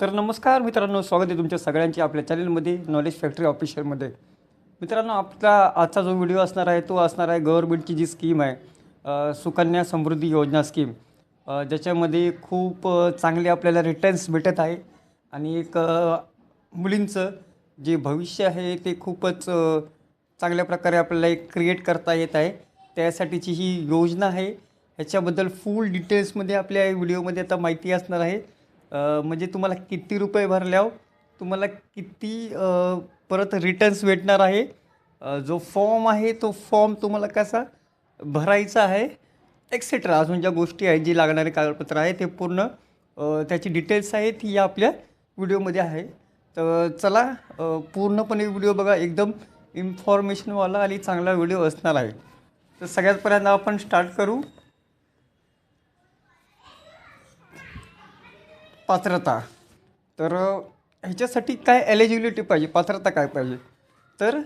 तर नमस्कार मित्रांनो स्वागत आहे तुमच्या सगळ्यांची आपल्या चॅनलमध्ये नॉलेज फॅक्टरी ऑफिशियलमध्ये मित्रांनो आपला आजचा जो व्हिडिओ असणार आहे तो असणार आहे गव्हर्नमेंटची जी स्कीम आहे सुकन्या समृद्धी योजना स्कीम ज्याच्यामध्ये खूप चांगले आपल्याला रिटर्न्स भेटत आहे. आणि एक मुलींचं जे भविष्य आहे ते खूपच चांगल्या प्रकारे आपल्याला एक क्रिएट करता येत आहे. त्यासाठीची ही योजना आहे. ह्याच्याबद्दल फुल डिटेल्समध्ये आपल्या व्हिडिओमध्ये आता माहिती असणार आहे. म्हणजे तुम्हाला किती रुपये भरल्यावर तुम्हाला किती परत रिटर्न्स भेटणार आहे. जो फॉर्म आहे तो फॉर्म तुम्हाला कसा भरायचा आहे एक्सेट्रा अजून ज्या गोष्टी आहेत जी लागणारे कागदपत्र आहे ते पूर्ण त्याची डिटेल्स आहेत ही आपल्या व्हिडिओमध्ये आहे. तर चला पूर्णपणे व्हिडिओ बघा. एकदम इन्फॉर्मेशनवाला आणि चांगला व्हिडिओ असणार आहे. तर सगळ्यात पहिल्यांदा आपण स्टार्ट करू. पात्रता. तर ह्याच्यासाठी काय एलिजिबिलिटी पाहिजे? पात्रता काय पाहिजे? तर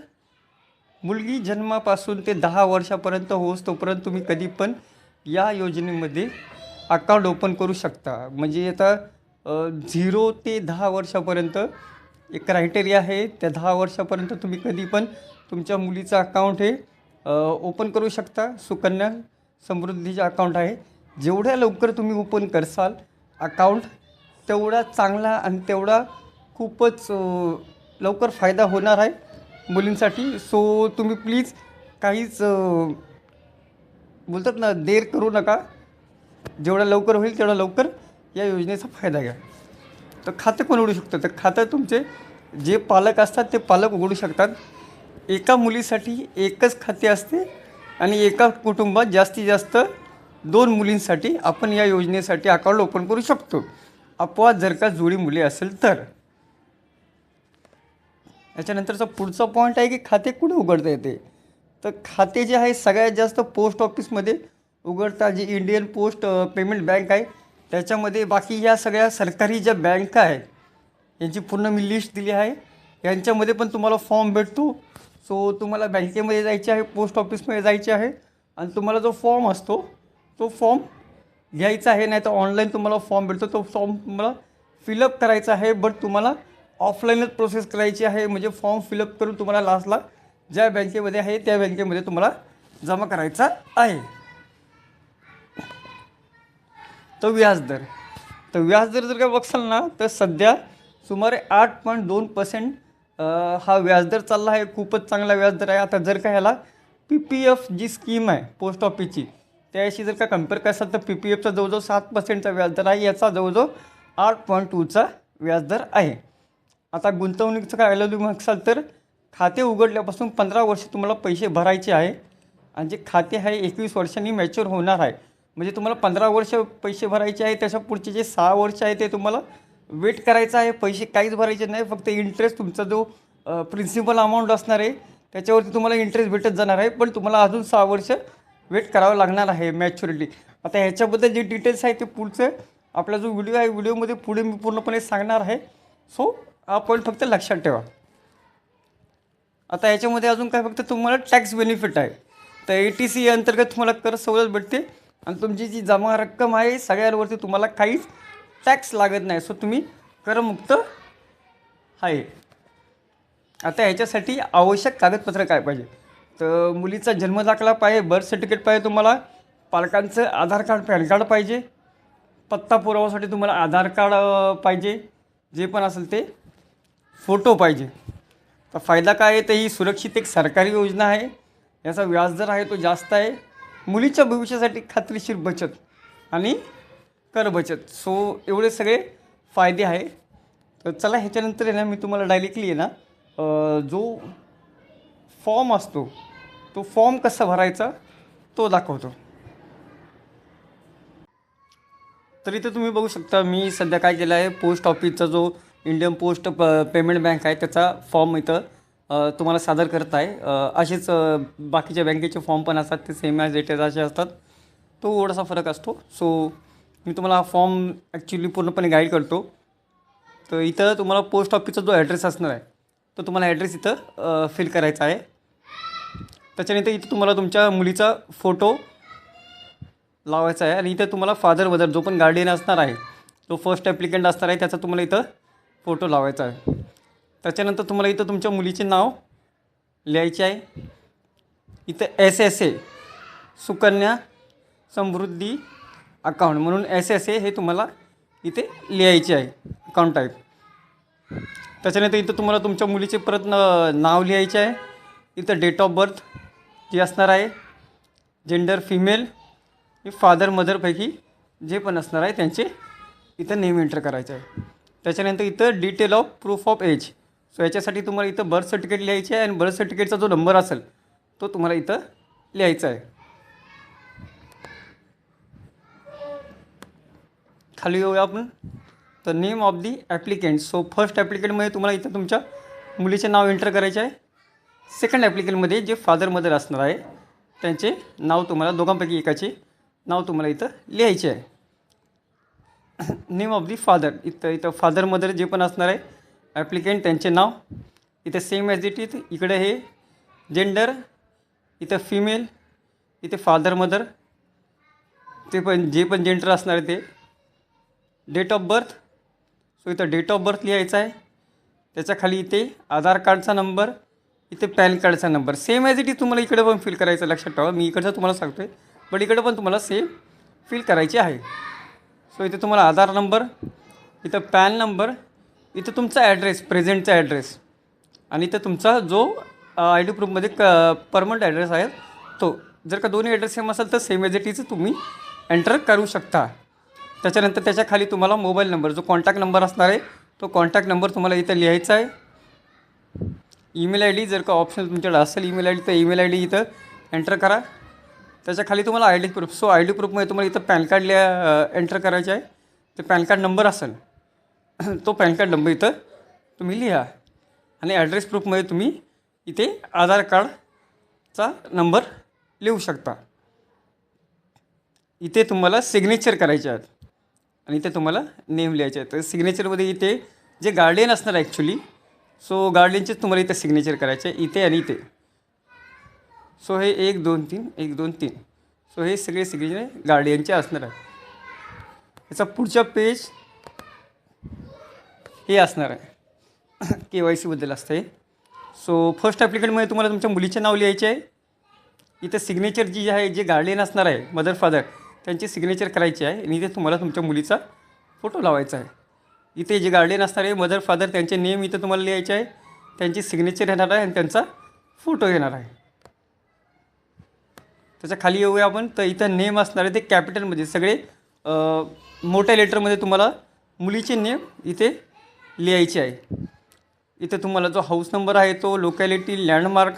मुलगी जन्मापासून ते दहा वर्षापर्यंत होस तोपर्यंत तुम्ही कधी पण या योजनेमध्ये अकाउंट ओपन करू शकता. म्हणजे आता झिरो ते दहा वर्षापर्यंत एक क्रायटेरिया आहे. त्या दहा वर्षापर्यंत तुम्ही कधी पण तुमच्या मुलीचं अकाउंट हे ओपन करू शकता. सुकन्या समृद्धीचे अकाउंट आहे. जेवढ्या लवकर तुम्ही ओपन करसाल अकाउंट तेवढा चांगला आणि तेवढा खूपच लवकर फायदा होणार आहे मुलींसाठी. सो तुम्ही प्लीज काहीच बोलतात ना देर करू नका. जेवढा लवकर होईल तेवढा लवकर या योजनेचा फायदा घ्या. तर खातं कोण उघडू शकतं? तर खातं तुमचे जे पालक असतात ते पालक उघडू शकतात. एका मुलीसाठी एकच खाते असते आणि एका कुटुंबात जास्तीत जास्त दोन मुलींसाठी आपण या योजनेसाठी अकाउंट ओपन करू शकतो. अपवाद जर का जुळी मुली असेल तर. याच्यानंतरचा पुढचा पॉईंट आहे की खाते कुठे उघडता येते? तर खाते जे आहे सगळ्यात जास्त पोस्ट ऑफिसमध्ये उघडता जी इंडियन पोस्ट पेमेंट बँक आहे त्याच्यामध्ये बाकी या सगळ्या सरकारी ज्या बँका आहेत यांची पूर्ण मी लिस्ट दिली आहे. यांच्यामध्ये पण तुम्हाला फॉर्म भेटतो. सो तुम्हाला बँकेमध्ये जायचे आहे पोस्ट ऑफिसमध्ये जायचे आहे. आणि तुम्हाला जो फॉर्म असतो तो फॉर्म घ्यायचा आहे नाही तर ऑनलाईन तुम्हाला फॉर्म भेटतो. तो फॉर्म तुम्हाला फिलअप करायचा आहे बट तुम्हाला ऑफलाईनच प्रोसेस करायची आहे. म्हणजे फॉर्म फिलअप करून तुम्हाला लास्टला ज्या बँकेमध्ये आहे त्या बँकेमध्ये तुम्हाला जमा करायचा आहे. तर व्याजदर तर व्याजदर जर का बघसाल ना तर सध्या सुमारे आठ पॉईंट दोन पर्सेंट हा व्याजदर चालला आहे. खूपच चांगला व्याजदर आहे. आता जर का ह्याला पी पी एफ जी स्कीम आहे पोस्ट ऑफिसची त्याशी जर का कंपेअर कराल तर पी पी एफचा जवळजवळ सात पर्सेंटचा व्याजदर आहे. याचा जवळजवळ आठ पॉईंट टूचा व्याजदर आहे. आता गुंतवणुकीचं काय आलं म्हणसाल असाल तर खाते उघडल्यापासून पंधरा वर्ष तुम्हाला पैसे भरायचे आहे. आणि जे खाते आहे एकवीस वर्षांनी मॅच्युअर होणार आहे. म्हणजे तुम्हाला पंधरा वर्ष पैसे भरायचे आहे त्याच्या पुढचे जे सहा वर्ष आहे ते तुम्हाला वेट करायचं आहे. पैसे काहीच भरायचे नाही फक्त इंटरेस्ट तुमचा जो प्रिन्सिपल अमाऊंट असणार आहे त्याच्यावरती तुम्हाला इंटरेस्ट भेटत जाणार आहे. पण तुम्हाला अजून सहा वर्ष वेट करावं लागणार आहे मॅच्युरिटी आता ह्याच्याबद्दल जे डिटेल्स आहे ते पुढचं आपला जो व्हिडिओ आहे व्हिडिओमध्ये पुढे मी पूर्णपणे सांगणार आहे. सो हा पॉईंट फक्त लक्षात ठेवा. आता याच्यामध्ये अजून काय फक्त तुम्हाला टॅक्स बेनिफिट आहे. तर ए टी सी अंतर्गत तुम्हाला कर सवलत भेटते. आणि तुमची जी जमा रक्कम आहे सगळ्यांवरती तुम्हाला काहीच टॅक्स लागत नाही. सो तुम्ही करमुक्त आहे. आता ह्याच्यासाठी आवश्यक कागदपत्र काय पाहिजे? तर मुलीचा जन्मदाखला पाहिजे बर्थ सर्टिफिकेट पाहिजे तुम्हाला. पालकांचं आधार कार्ड पॅन कार्ड पाहिजे. पत्ता पुरावासाठी तुम्हाला आधार कार्ड पाहिजे. जे पण असेल ते फोटो पाहिजे. तर फायदा काय आहे तर ही सुरक्षित एक सरकारी योजना आहे. याचा व्याजदर आहे तो जास्त आहे. मुलीच्या भविष्यासाठी खात्रीशीर बचत आणि कर बचत. सो एवढे सगळे फायदे आहे. तर चला ह्याच्यानंतर आहे ना मी तुम्हाला डायरेक्टली आहे ना जो फॉर्म असतो तो फॉर्म कसा भरायचा तो दाखवतो. तर इथं तुम्ही बघू शकता मी सध्या काय केलं आहे पोस्ट ऑफिसचा जो इंडियन पोस्ट प पेमेंट बँक आहे त्याचा फॉर्म इथं तुम्हाला सादर करत आहे. असेच बाकीच्या बँकेचे फॉर्म पण असतात ते सेम ॲज इट असे असतात. तो थोडासा फरक असतो. सो मी तुम्हाला हा फॉर्म ॲक्च्युली पूर्णपणे गाईड करतो. तर इथं तुम्हाला पोस्ट ऑफिसचा जो ॲड्रेस असणार आहे तो तुम्हाला ॲड्रेस इथं फिल करायचा आहे. त्याच्यानंतर इथं तुम्हाला तुमच्या मुलीचा फोटो लावायचा आहे. आणि इथं तुम्हाला फादर मदर जो पण गार्डियन असणार आहे जो फर्स्ट ॲप्लिकंट असणार आहे त्याचा तुम्हाला इथं फोटो लावायचा आहे. त्याच्यानंतर तुम्हाला इथं तुमच्या मुलीचे नाव लिहायचे आहे. इथं S S A Sukanya Samriddhi account म्हणून एस एस ए हे तुम्हाला इथे लिहायचे आहे अकाउंट टाईप त्याच्यानंतर इथं तुम्हाला तुमच्या मुलीचे परत न नाव लिहायचे आहे. इथं डेट ऑफ बर्थ ती असणार आहे जेंडर फिमेल फादर मदरपैकी जे पण असणार आहे त्यांचे इथं नेम एंटर करायचं आहे. त्याच्यानंतर इथं detail of proof of age so याच्यासाठी तुम्हाला इथं बर्थ सर्टिफिकेट लिहायचे आहे आणि बर्थ सर्टिफिकेटचा जो नंबर असेल तो तुम्हाला इथं लिहायचा आहे. खाली येऊया आपण. तर name of the applicant so first ॲप्लिकेंटमध्ये तुम्हाला इथं तुमच्या मुलीचे नाव एंटर करायचे आहे. सेकंड ॲप्लिकेंटमध्ये जे फादर मदर असणार आहे त्यांचे नाव तुम्हाला दोघांपैकी एकाचे नाव तुम्हाला इथं लिहायचे आहे. नेम ऑफ दी फादर इथं इथं फादर मदर जे पण असणार आहे ॲप्लिकेंट त्यांचे नाव इथं सेम ॲज इट इथ इकडे हे जेंडर इथं फिमेल इथे फादर मदर ते पण जे पण जेंडर असणार आहे ते. डेट ऑफ बर्थ सो इथं डेट ऑफ बर्थ लिहायचं आहे. त्याच्याखाली इथे आधार कार्डचा नंबर इथे पॅन कार्डचा number. Same as it is तुम्हाला इकडे पण फिल करायचं लक्षात ठेवा. मी इकडचं तुम्हाला सांगतो आहे बट इकडे पण तुम्हाला सेम फिल करायचे आहे. सो इथे तुम्हाला आधार नंबर इथं पॅन नंबर इथं तुमचा ॲड्रेस प्रेझेंटचा ॲड्रेस आणि इथं तुमचा जो आय डी प्रूफमध्ये क परमनंट ॲड्रेस आहे तो. जर का दोन्ही ॲड्रेस सेम असेल तर सेम एज इट इज तुम्ही एंटर करू शकता. त्याच्यानंतर त्याच्याखाली तुम्हाला मोबाईल नंबर जो कॉन्टॅक्ट नंबर असणार आहे तो कॉन्टॅक्ट नंबर तुम्हाला इथं लिहायचा आहे. ईमेल आय डी जर का ऑप्शन तुमच्याकडे असेल ईमेल आय डी तर ईमेल आय डी इथं एंटर करा. त्याच्याखाली तुम्हाला I D proof so I D प्रूफमध्ये तुम्हाला इथं पॅन कार्ड लिहा एंटर करायचे आहे. ते पॅन कार्ड नंबर असेल तो पॅन कार्ड नंबर इथं तुम्ही लिहा. आणि ॲड्रेस प्रूफमध्ये तुम्ही इथे आधार कार्डचा नंबर लिहू शकता. इथे तुम्हाला सिग्नेचर करायचे आहेत. आणि इथे तुम्हाला नेम लिहायचे आहेत. तर सिग्नेचरमध्ये इथे जे गार्डियन असणार ॲक्च्युली सो गार्डियनचेच तुम्हाला इथे सिग्नेचर करायचे आहे. इथे आणि इथे. सो हे एक दोन तीन एक दोन तीन. सो हे सगळे सिग्नेचर गार्डियनचे असणार आहे. याचा पुढचा पेज हे असणार आहे. के वाय सीबद्दल असतं हे सो फर्स्ट ॲप्लिकेंटमध्ये तुम्हाला तुमच्या मुलीचे नाव लिहायचे आहे. इथे सिग्नेचर जी आहे जे गार्डियन असणार आहे मदर फादर त्यांची सिग्नेचर करायची आहे. आणि इथे तुम्हाला तुमच्या मुलीचा फोटो लावायचा आहे. इथे जे गार्डियन असणार आहे मदर फादर त्यांचे नेम इथं तुम्हाला लिहायचे आहे. त्यांची सिग्नेचर येणार आहे आणि त्यांचा फोटो येणार आहे. त्याच्याखाली येऊया आपण. तर इथं नेम असणार आहे ते कॅपिटलमध्ये सगळे मोठ्या लेटरमध्ये तुम्हाला मुलीचे नेम इथे लिहायचे आहे. इथे तुम्हाला जो हाऊस नंबर आहे तो locality landmark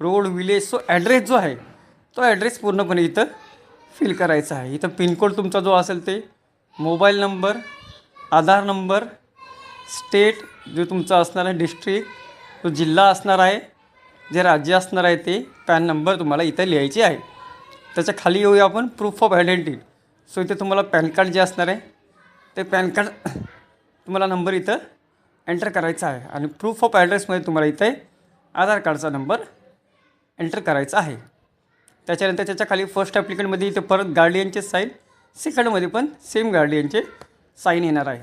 road village so address जो आहे तो ॲड्रेस पूर्णपणे इथं फिल करायचा आहे. इथं पिनकोड तुमचा जो असेल ते mobile number Aadhaar number state जो तुमचा असणार आहे डिस्ट्रिक्ट जो जिल्हा असणार आहे जे राज्य असणार आहे ते पॅन नंबर तुम्हाला इथं लिहायचे आहे. त्याच्याखाली येऊया आपण प्रूफ ऑफ आयडेंटिटी सो इथे तुम्हाला पॅन कार्ड जे असणार आहे ते पॅन कार्ड तुम्हाला नंबर इथं एंटर करायचा आहे. आणि प्रूफ ऑफ ॲड्रेसमध्ये तुम्हाला इथे आधार कार्डचा नंबर एंटर करायचा आहे. त्याच्यानंतर त्याच्याखाली फर्स्ट ॲप्लिकेंटमध्ये इथे परत गार्डियनचे साईन सेकंडमध्ये पण सेम गार्डियनचे साईन येणार आहे.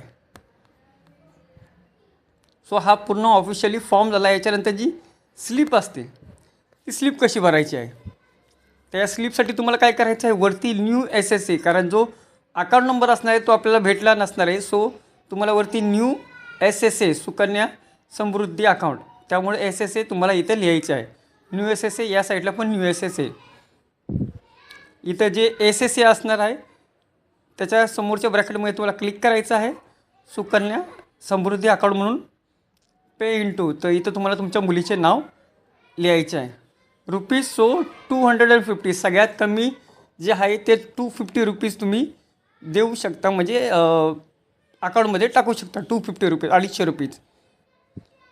सो हा पूर्ण ऑफिशियली फॉर्म झाला. याच्यानंतर जी स्लिप असते ती स्लिप कशी भरायची आहे? त्या स्लिपसाठी तुम्हाला काय करायचं आहे? वरती न्यू एस एस ए कारण जो अकाउंट नंबर असणार आहे तो आपल्याला भेटला नसणार आहे. सो तुम्हाला वरती new S S A Sukanya Samriddhi account त्यामुळे एस एस ए तुम्हाला इथे लिहायचे आहे. न्यू एस एस ए या साईडला पण न्यू एस एस ए इथं जे एस एस ए असणार आहे त्याच्या समोरच्या ब्रॅकेटमध्ये तुम्हाला क्लिक करायचं आहे. सुकन्या समृद्धी अकाउंट म्हणून पे इन टू तर इथं तुम्हाला तुमच्या मुलीचे नाव लिहायचे आहे. Rupees so two hundred and fifty सगळ्यात कमी जे आहे ते टू फिफ्टी रुपीज तुम्ही देऊ शकता. म्हणजे अकाउंटमध्ये टाकू शकता टू फिफ्टी रुपीज अडीचशे रुपीज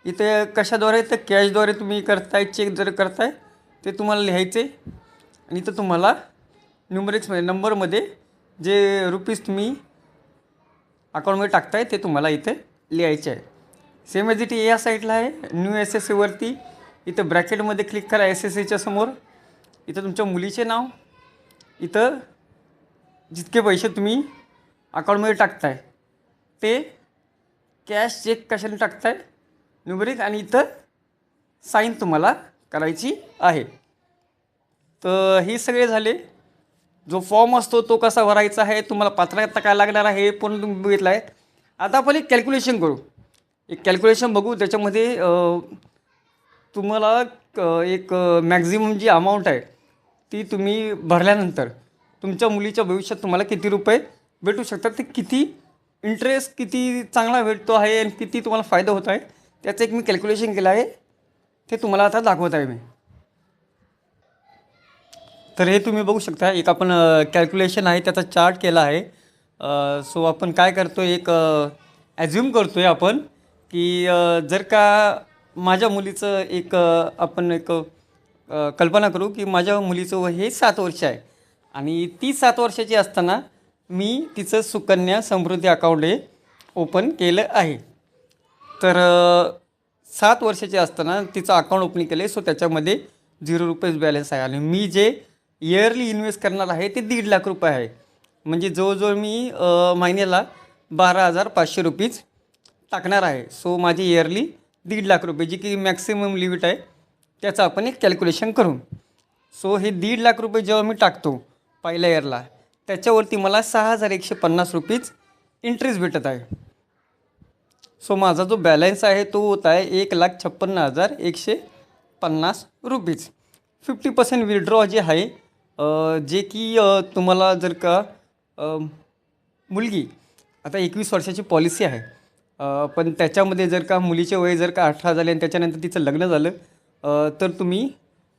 इथे कशाद्वारे तर कॅशद्वारे तुम्ही करताय चेक जर करताय ते तुम्हाला लिहायचे आणि इथं तुम्हाला न्युमरिक्समध्ये नंबरमध्ये जे रुपीज तुम्ही अकाउंटमध्ये टाकताय ते तुम्हाला इथे लिहायचे आहे. सेम एज इट या साईडला आहे. न्यू एस एस एवरती इथं ब्रॅकेटमध्ये क्लिक करा एस एस एच्या समोर. इथं तुमच्या मुलीचे नाव इथं जितके पैसे तुम्ही अकाउंटमध्ये टाकताय ते कॅश चेक कशाने टाकताय न्यूमरिक आणि इथं साईन तुम्हाला करायची आहे. तर हे सगळे झाले. जो फॉर्म असतो तो कसा भरायचा आहे तुम्हाला पात्रता काय लागणार आहे हे पण तुम्ही बघितलं आहे. आता आपण एक कॅल्क्युलेशन करू. एक कॅल्क्युलेशन बघू त्याच्यामध्ये तुम्हाला क- एक मॅक्झिमम जी अमाऊंट आहे ती तुम्ही भरल्यानंतर तुमच्या मुलीच्या भविष्यात तुम्हाला किती रुपये भेटू शकतात ते किती इंटरेस्ट किती चांगला भेटतो आहे आणि किती तुम्हाला फायदा होत आहे त्याचं एक मी कॅल्क्युलेशन केलं आहे ते तुम्हाला आता दाखवत आहे मी. तर हे तुम्ही बघू शकता एक आपण कॅल्क्युलेशन आहे त्याचा चार्ट केला आहे. सो आपण काय करतो एक ॲझ्युम करतो आहे आपण की जर का माझ्या मुलीचं एक आपण एक कल्पना करू की माझ्या मुलीचं वय हे सात वर्ष आहे. आणि ती सात वर्षाची असताना मी तिचं सुकन्या समृद्धी अकाउंट हे ओपन केलं आहे. तर सात वर्षाची असताना तिचं अकाउंट ओपनिंग केलं आहे सो त्याच्यामध्ये झिरो रुपीज बॅलन्स आहे. आणि मी जे इयरली इन्व्हेस्ट करणार आहे ते दीड लाख रुपये आहे. म्हणजे जवळजवळ मी महिन्याला बारा हजार पाचशे रुपीज टाकणार आहे. सो माझी इयरली दीड लाख रुपये जी की मॅक्सिमम लिमिट आहे त्याचं आपण एक कॅल्क्युलेशन करू सो हे दीड लाख रुपये जेव्हा मी टाकतो पहिल्या इयरला त्याच्यावरती मला सहा हजार एकशे पन्नास रुपीज इंटरेस्ट भेटत आहे. सो माझा जो बॅलन्स आहे तो होत आहे एक लाख छप्पन्न हजार एकशे पन्नास रुपीज. फिफ्टी पर्सेंट विड्रॉ जे आहे जे की तुम्हाला जर का मुलगी आता एकवीस वर्षाची पॉलिसी आहे. पण त्याच्यामध्ये जर का मुलीचे वय जर का अठरा झाले आणि त्याच्यानंतर तिचं लग्न झालं तर तुम्ही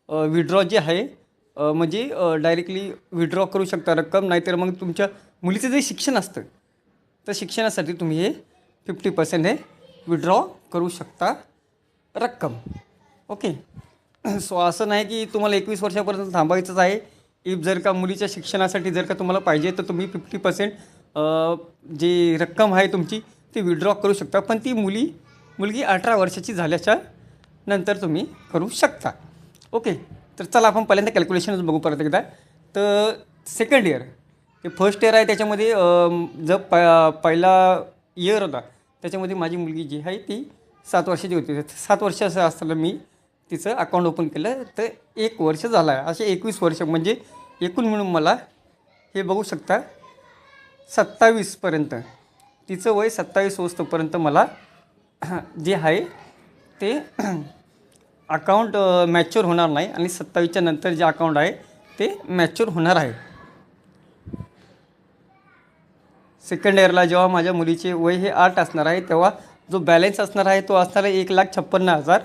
विड्रॉ जे आहे म्हणजे डायरेक्टली विड्रॉ करू शकता रक्कम नाहीतर मग तुमच्या मुलीचं जे शिक्षण असतं तर शिक्षणासाठी तुम्ही हे फिफ्टी पर्सेंट हे विड्रॉ करू शकता रक्कम. ओके सो असं नाही की तुम्हाला एकवीस वर्षापर्यंत थांबायचंच आहे. इफ जर का मुलीच्या शिक्षणासाठी जर का तुम्हाला पाहिजे तर तुम्ही फिफ्टी पर्सेंट जी रक्कम आहे तुमची ती विड्रॉ करू शकता. पण ती मुली मुलगी अठरा वर्षाची झाल्याच्यानंतर तुम्ही करू शकता. ओके तर चला आपण पहिल्यांदा कॅल्क्युलेशनच बघू परत एकदा. तर सेकंड इयर हे फर्स्ट इयर आहे त्याच्यामध्ये जो जर प पहिला इयर होता त्याच्यामध्ये माझी मुलगी जी आहे ती सात वर्षाची होती. सात वर्ष असं असताना मी तिचं अकाउंट ओपन केलं तर एक वर्ष झालं आहे. असे एकवीस वर्ष म्हणजे एकूण मिळून मला हे बघू शकता सत्तावीसपर्यंत तिचं वय सत्तावीस वस्तूपर्यंत मला जे आहे ते अकाउंट मॅच्युअर होणार नाही आणि सत्तावीसच्या नंतर जे अकाउंट आहे ते मॅच्युअर होणार आहे. सेकंड इयरला जेव्हा माझ्या मुलीचे वय हे आठ असणार आहे तेव्हा जो बॅलन्स असणार आहे तो असणार आहे एक लाख छप्पन्न हजार.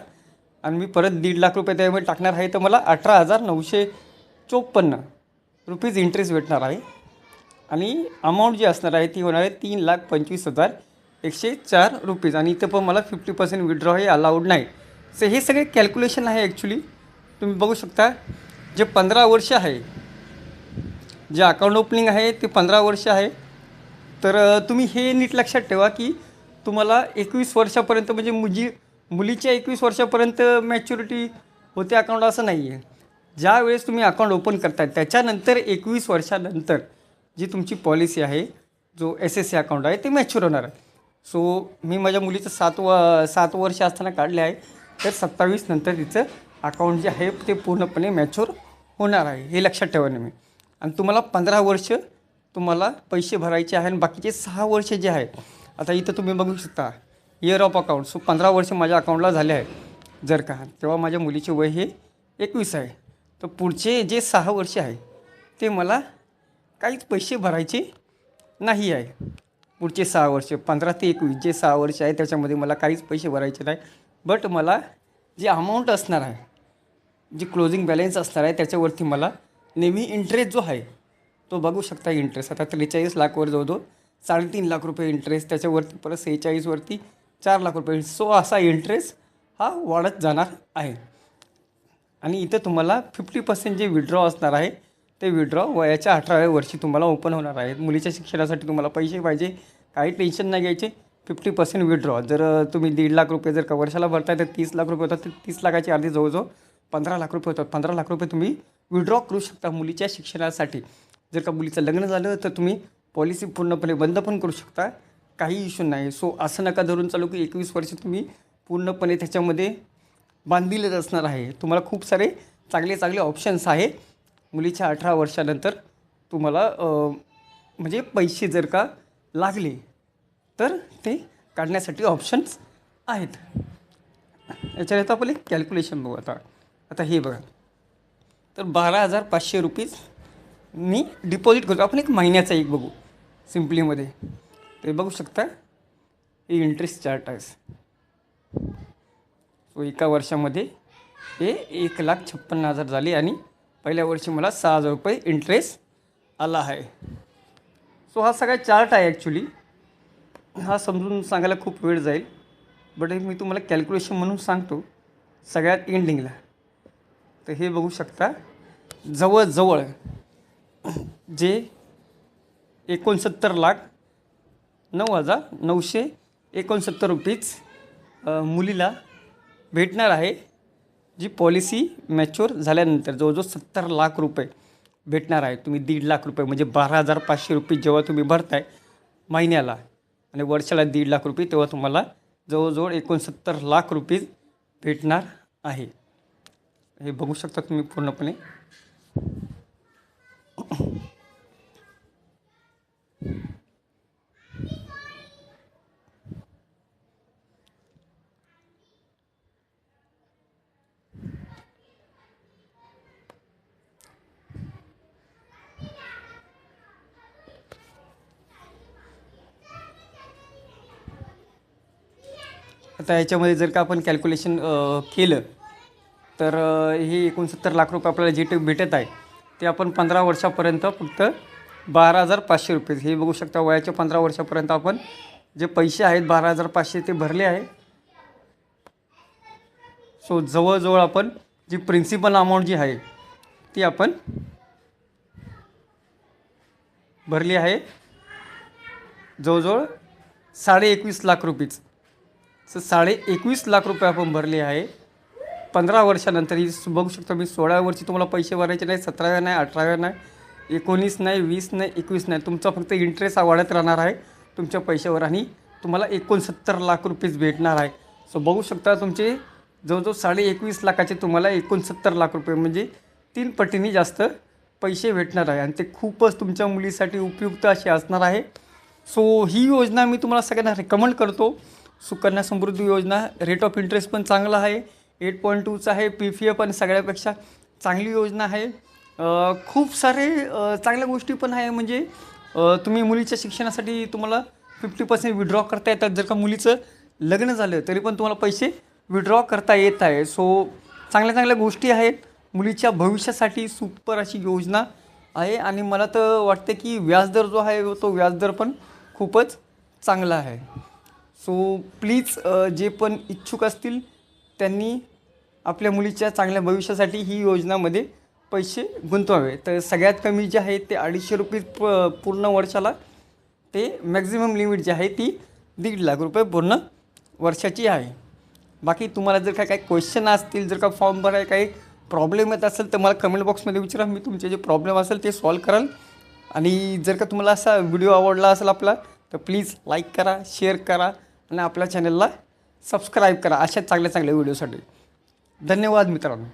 आणि मी परत दीड लाख रुपये त्यामध्ये टाकणार आहे तर मला अठरा हजार नऊशे चोपन्न रुपीज इंटरेस्ट भेटणार आहे. आणि अमाऊंट जी असणार आहे ती होणार आहे तीन लाख पंचवीस हजार एकशे चार रुपीज. आणि इथं पण मला फिफ्टी पर्सेंट विड्रॉ हे अलाउड नाही. सो हे सगळे कॅल्क्युलेशन आहे ॲक्च्युली तुम्ही बघू शकता जे पंधरा वर्ष आहे जे अकाउंट ओपनिंग आहे ते पंधरा वर्ष आहे. तर तुम्ही हे नीट लक्षात ठेवा की तुम्हाला एकवीस वर्षापर्यंत म्हणजे मुजी मुलीच्या एकवीस वर्षापर्यंत मॅच्युरिटी होते अकाउंट असं नाही आहे ज्या वेळेस तुम्ही अकाउंट ओपन करता त्याच्यानंतर एकवीस वर्षानंतर जी तुमची पॉलिसी आहे जो एस एस सी अकाउंट आहे ते मॅच्युअर होणार आहे. सो मी माझ्या मुलीचं सात व सात वर्ष असताना काढले आहे तर सत्तावीस नंतर तिचं अकाउंट जे आहे ते पूर्णपणे मॅच्युअर होणार आहे हे लक्षात ठेवा मी आणि तुम्हाला पंधरा वर्ष तुम्हाला पैसे भरायचे आहे आणि बाकीचे सहा वर्ष जे आहे आता इथं तुम्ही बघू शकता इयर ऑफ अकाउंट सो पंधरा वर्ष माझ्या अकाउंटला झाले आहे जर का. तेव्हा माझ्या मुलीचे वय हे एकवीस आहे. तर पुढचे जे सहा वर्ष आहे ते मला काहीच पैसे भरायचे नाही आहे. पुढचे सहा वर्ष पंधरा ते एकवीस जे सहा वर्ष आहे त्याच्यामध्ये मला काहीच पैसे भरायचे नाही. बट मला जे अमाऊंट असणार आहे जी क्लोजिंग बॅलन्स असणार आहे त्याच्यावरती मला नेहमी इंटरेस्ट जो आहे तो बघू शकता इंटरेस्ट आता त्रेचाळीस लाखवर जवळजवळ साडेतीन लाख रुपये इंटरेस्ट त्याच्यावरती परत सेहेचाळीसवरती चार लाख रुपये सो असा इंटरेस्ट हा वाढत जाणार आहे. आणि इथं तुम्हाला फिफ्टी पर्सेंट जे विड्रॉ असणार आहे ते विड्रॉ वयाच्या अठराव्या वर्षी तुम्हाला ओपन होणार आहे मुलीच्या शिक्षणासाठी तुम्हाला पैसे पाहिजे. काही टेन्शन नाही घ्यायचे. फिफ्टी पर्सेंट विड्रॉ जर तुम्ही दीड लाख रुपये जर का वर्षाला भरताय तर तीस लाख रुपये होतात. तर तीस लाखाची अर्धी जवळजवळ पंधरा लाख रुपये होतात. पंधरा लाख रुपये तुम्ही विड्रॉ करू शकता मुलीच्या शिक्षणासाठी. जर का मुलीचं लग्न झालं तर तुम्ही पॉलिसी पूर्णपणे बंद पण करू शकता. काही इश्यू नाही. सो असं नका धरून चालू की एकवीस वर्ष तुम्ही पूर्णपणे त्याच्यामध्ये बांधिलेच असणार आहे. तुम्हाला खूप सारे चांगले चांगले ऑप्शन्स आहे. मुलीच्या अठरा वर्षानंतर तुम्हाला म्हणजे पैसे जर का लागले तर ते काढण्यासाठी ऑप्शन्स आहेत. याच्यात आपण एक कॅल्क्युलेशन बघू आता. आता हे बघा. तर बारा हजार पाचशे रुपीज मी डिपॉझिट करतो. आपण एक महिन्याचा एक बघू. सिम्पलीमध्ये ते बघू शकता हे इंटरेस्ट चार्ट आहे. सो एका वर्षामध्ये हे एक लाख छप्पन्न हजार झाले आणि पहिल्या वर्षी मला सहा हजार रुपये इंटरेस्ट आला आहे. सो हा सगळा चार्ट आहे ॲक्च्युली हा समजून सांगायला खूप वेळ जाईल. बट मी तुम्हाला कॅल्क्युलेशन म्हणून सांगतो सगळ्यात एंडिंगला तर हे बघू शकता जवळजवळ जे एकोणसत्तर लाख नऊ हजार नऊशे एकोणसत्तर रुपीज मुलीला भेटणार आहे जी पॉलिसी मॅच्युअर झाल्यानंतर जवळजवळ सत्तर लाख रुपये भेटणार आहे. तुम्ही दीड लाख रुपये म्हणजे बारा हजार पाचशे रुपये जेव्हा तुम्ही भरताय महिन्याला आणि वर्षाला दीड लाख रुपये तेव्हा तुम्हाला जवळजवळ एकोणसत्तर लाख रुपये भेटणार आहे. हे बघू शकता तुम्ही पूर्णपणे. आता याच्यामध्ये जर का आपण कॅल्क्युलेशन केलं तर हे एकोणसत्तर लाख रुपये आपल्याला जे ते भेटत आहे ते आपण पंधरा वर्षापर्यंत फक्त बारा हजार पाचशे रुपये. हे बघू शकता वयाच्या पंधरा वर्षापर्यंत आपण जे पैसे आहेत बारा हजार पाचशे ते भरले आहे. सो जवळजवळ आपण जी प्रिन्सिपल अमाऊंट जी आहे ती आपण भरली आहे. जवळजवळ साडे एकवीस लाख रुपीज. साडे एकवीस लाख रुपये आपण भरले आहे. पंधरा वर्षानंतर ही बघू शकतो मी सोळा वर्षी तुम्हाला पैसे भरायचे नाही सतराव्या नाही अठराव्या नाही एकोणीस नाही वीस नाही एकवीस नाही. तुमचा फक्त इंटरेस्ट हा वाढत राहणार आहे तुमच्या पैशावर आणि तुम्हाला एकोणसत्तर लाख रुपीज भेटणार आहे. सो बघू शकता तुमचे जवळजवळ साडे एकवीस लाखाचे तुम्हाला एकोणसत्तर लाख रुपये म्हणजे तीन पटीने जास्त पैसे भेटणार आहे. आणि ते खूपच तुमच्या मुलीसाठी उपयुक्त असे असणार आहे. सो ही योजना मी तुम्हाला सगळ्यांना रेकमेंड करतो. सुकन्या समृद्धी योजना रेट ऑफ इंटरेस्ट पण चांगला आहे एट पॉईंट टूचा आहे पी फी एफ पण सगळ्यापेक्षा चांगली योजना आहे. खूप सारे चांगल्या गोष्टी पण आहे म्हणजे तुम्ही मुलीच्या शिक्षणासाठी तुम्हाला फिफ्टी पर्सेंट विड्रॉ करता येतात. जर का मुलीचं लग्न झालं तरी पण तुम्हाला पैसे विड्रॉ करता येत आहे. सो चांगल्या चांगल्या गोष्टी आहेत. मुलीच्या भविष्यासाठी सुपर अशी योजना आहे आणि मला तर वाटतं की व्याजदर जो आहे तो व्याजदर पण खूपच चांगला आहे. सो प्लीज uh, जे पण इच्छुक असतील त्यांनी आपल्या मुलीच्या चांगल्या भविष्यासाठी ही योजनामध्ये पैसे गुंतवावे. तर सगळ्यात कमी जे आहे ते अडीचशे रुपये प पूर्ण वर्षाला ते मॅक्झिमम लिमिट जी आहे ती दीड लाख रुपये पूर्ण वर्षाची आहे. बाकी तुम्हाला जर काय काही क्वेश्चन असतील जर का फॉर्म भराय काही प्रॉब्लेम येत असेल तर मला कमेंट बॉक्समध्ये विचारा. मी तुमचे जे प्रॉब्लेम असेल ते सॉल्व कराल. आणि जर का तुम्हाला असा व्हिडिओ आवडला असेल आपला तर प्लीज लाईक करा शेअर करा. आणि आपल्या चॅनलला सबस्क्राईब करा अशा चांगल्या चांगल्या व्हिडिओसाठी धन्यवाद मित्रांनो.